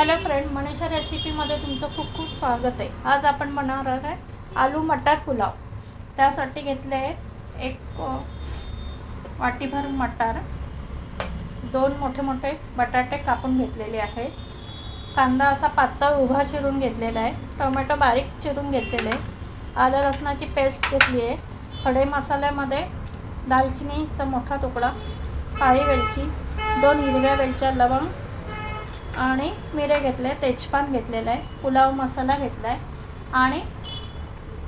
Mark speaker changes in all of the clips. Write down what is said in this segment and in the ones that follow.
Speaker 1: Hello friend Manisha रेसिपीमध्ये तुमचं खूप खूप स्वागत आहे. आज आपण बनवणार आहे आलू मटार पुलाव. त्यासाठी घेतले आहे एक वाटीभर मटार. दोन मोठे मोठे बटाटे कापून घेतलेले आहे. कांदा असा पातळ उभा चिरून घेतलेला आहे. टोमॅटो बारीक चिरून घेतलेले आहे. आलं लसणाची पेस्ट घेतली आहे. खडे मसाल्यामध्ये दालचिनीचा मोठा तुकडा काळी वेलची दोन हिरव्या वेलच्या लवंग आणि मिरे घेतले तेजपान घेतलेलं आहे पुलाव मसाला घेतला आहे आणि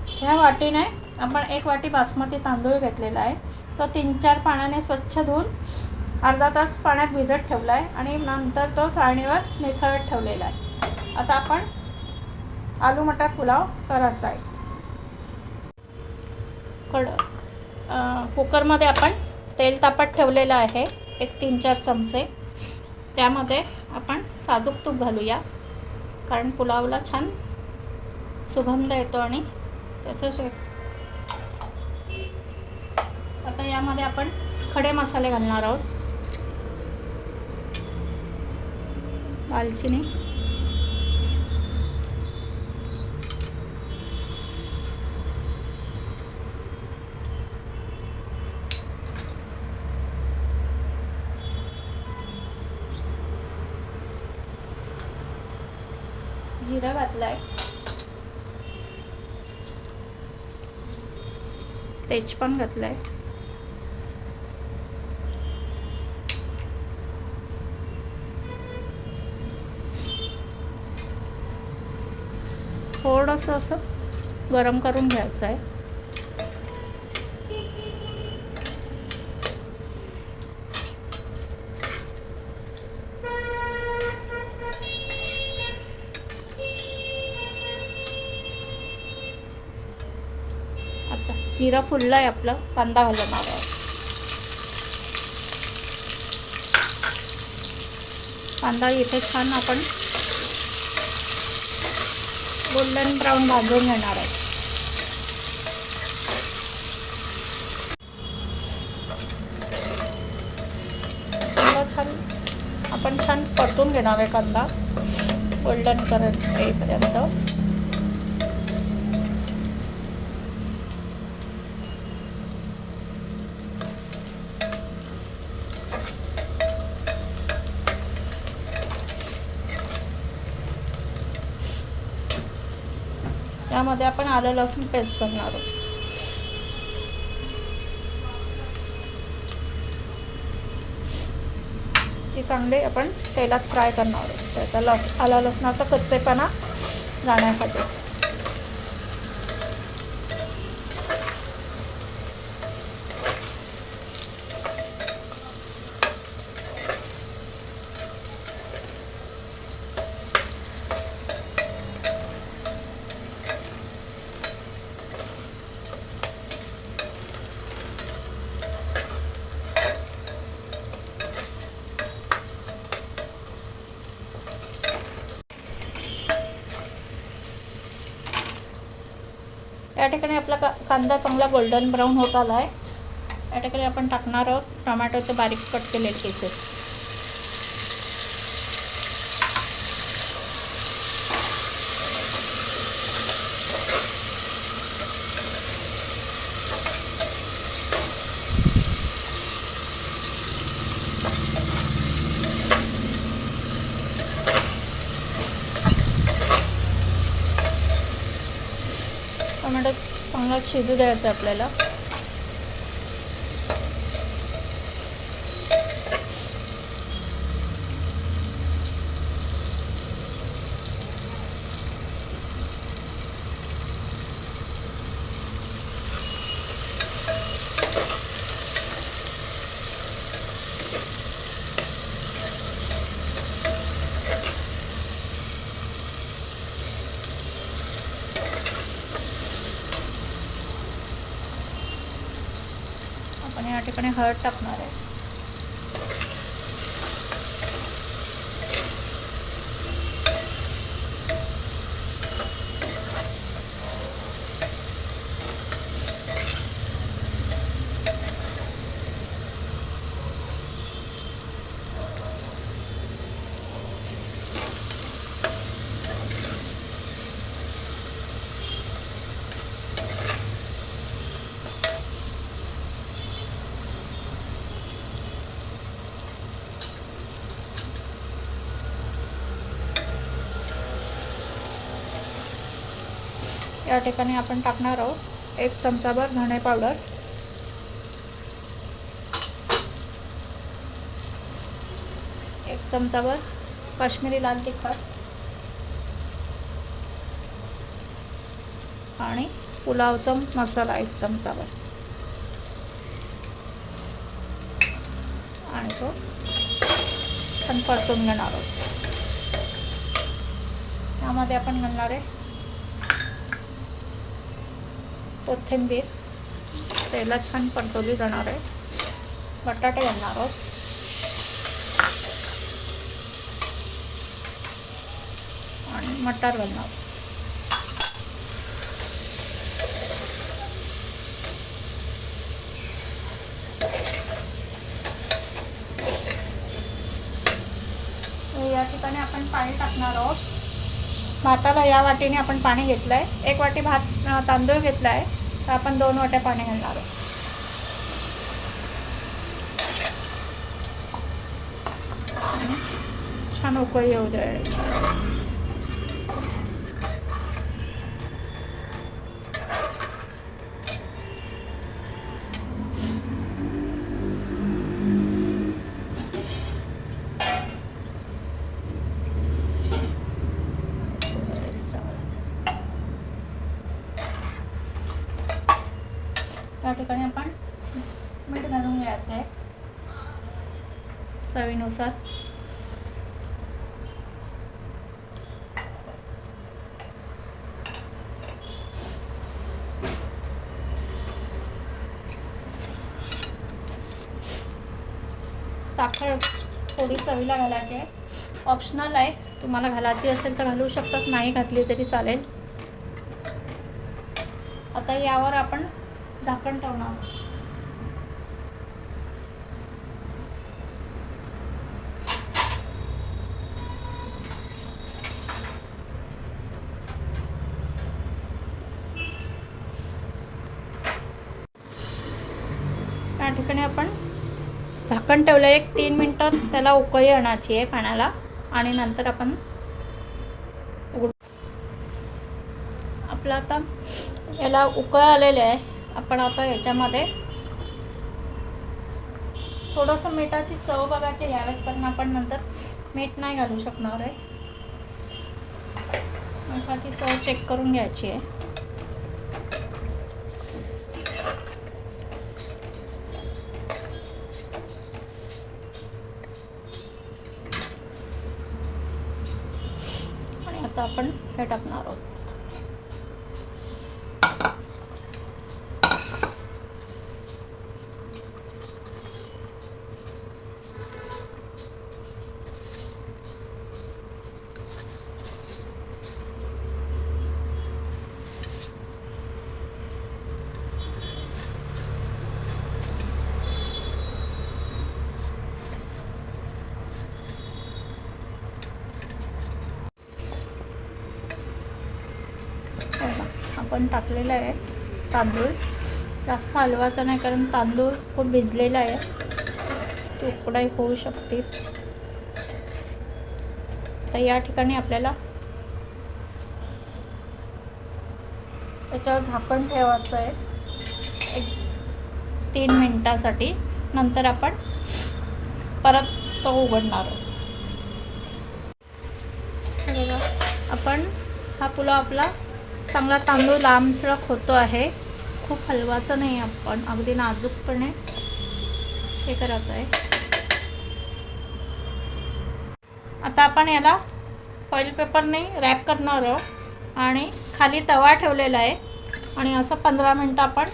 Speaker 1: ह्या वाटीने आपण एक वाटी बासमती तांदूळ घेतलेला आहे. तो तीन चार पाण्याने स्वच्छ धुवून अर्धा तास पाण्यात भिजत ठेवला आहे आणि नंतर तो चाळणीवर निथळत ठेवलेला आहे. आता आपण आलू मटार पुलाव करायचा आहे. कड कुकरमध्ये आपण तेल तापत ठेवलेलं आहे एक तीन चार चमचे. त्यामध्ये आपण साजूक तूप घालूया. कारण पुलावला छान सुगंध येतो आणि त्याचं शे आता यामध्ये आपण खडे मसाले घालणार आहोत. दालचिनी. जिरं घातलाय. तेजपान घातलाय. थोडंसं असं गरम करून घ्यायचं आहे आता. जिरा फुलला आहे आपलं कांदा घालणार आहे कांदा इथे छान आपण गोल्डन ब्राऊन भाजून घेणार आहे. छान आपण छान परतून घेणार आहे कांदा. गोल्डन करत येईपर्यंत. त्यामध्ये आपण आलं लसूण पेस्ट करणार आहोत. ती चांगली आपण तेलात फ्राय करणार आहोत. त्याचा लस आला लसणाचा कच्चेपणा जाण्यासाठी. या ठिकाणी आपला का कांदा चांगला गोल्डन ब्राऊन होत आला आहे या ठिकाणी आपण टाकणार आहोत टोमॅटोचे बारीक कट केले केसेस टोमॅटो चांगला शिजू द्यायचं आपल्याला आपण या ठिकाणी हळद टाकणार आहे. या ठिकाणी आपण टाकणार आहोत एक चमचाभर धणे पावडर. एक चमचाभर काश्मीरी लाल तिखट. आणि पुलावचा मसाला एक चमचाभर. आणि तो छान परतून घेणार आहोत. त्यामध्ये आपण घालणार आहे कोथिंबीर. तेला छान परतवली जाणार आहे. बटाटे घालणार आहोत. आणि मटार घालणार या ठिकाणी आपण पाणी टाकणार आहोत. भाताला या वाटीने आपण पाणी घेतलं आहे एक वाटी भात तांदूळ घेतला आहे तर आपण दोन वाट्या पाणी घालणार आहोत. छान उकळी येऊ द्या त्या ठिकाणी आपण मीठ घालून घ्यायचं आहे चवीनुसार. साखर थोडी चवीला घालायची आहे. ऑप्शनल आहे. तुम्हाला घालायची असेल तर घालू शकतात. नाही घातली तरी चालेल. आता यावर आपण झाकण ठेवणार. या ठिकाणी आपण झाकण ठेवलं एक तीन मिनटं त्याला उकळी आणायची आहे पाण्याला आणि नंतर आपण आपला आपलं आता याला उकळ आलेले आहे. आपण आता याच्यामध्ये थोडंसं मिठाची चव बघायची यावेळेस कारण आपण नंतर मीठ नाही घालू शकणार आहे. मिठाची चव चेक करून घ्यायची आहे. आणि आता आपण हे टाकणार आहोत हे बघा, आपण टाकलेलं आहे तांदूळ. जास्त हलवायचा नाही कारण तांदूळ खूप भिजलेला आहे. तुकडाही होऊ शकतील. तर या ठिकाणी आपल्याला त्याच्यावर झाकण ठेवायचं आहे. एक तीन मिनटासाठी. नंतर आपण परत तो उघडणार आहोत. आपण हा पुलाव आपला चांगला तांदूळ लांबसळक होतो आहे. खूप हलवाचं नाही आपण अगदी नाजूकपणे हे करायचं आहे. आता आपण याला फॉईल पेपरने रॅप करणार आहोत. आणि खाली तवा ठेवलेला आहे. आणि असं पंधरा मिनटं आपण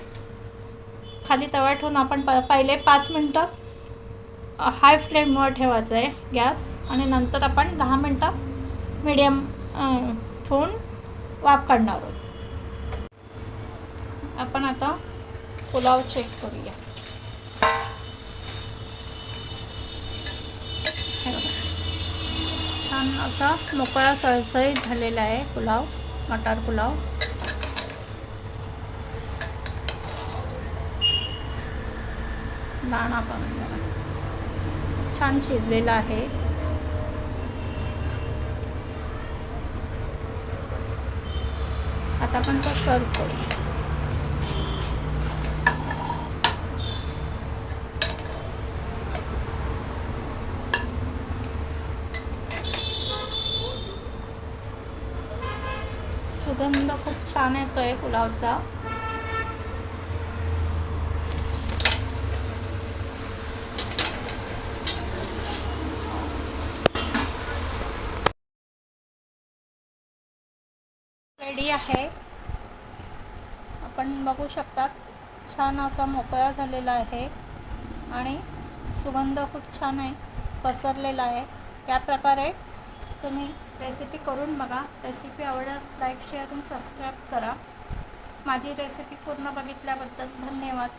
Speaker 1: खाली तवा ठेवून आपण प पहिले पाच मिनटं हाय फ्लेमवर ठेवायचं आहे गॅस. आणि नंतर आपण दहा मिनटं मीडियम ठेवून वाफ काढणार आहोत. आपण आता पुलाव चेक करूया. छान असा मोकळा सळसळी झालेला आहे पुलाव मटार पुलाव. दाणा पण छान शिजलेला आहे. आता आपण तो सर्व करू सुगंध खूप छान येतोय पुलावचा रेडी आहे आपण बघू शकतात छान असा मोकळा झालेला आहे आणि सुगंध खूप छान आहे पसरलेला आहे. या प्रकारे तुम्ही रेसिपी करून बघा. रेसिपी आवडल्यास लाईक शेअर आणि सबस्क्राईब करा. माझी रेसिपी पूर्ण बघितल्याबद्दल धन्यवाद.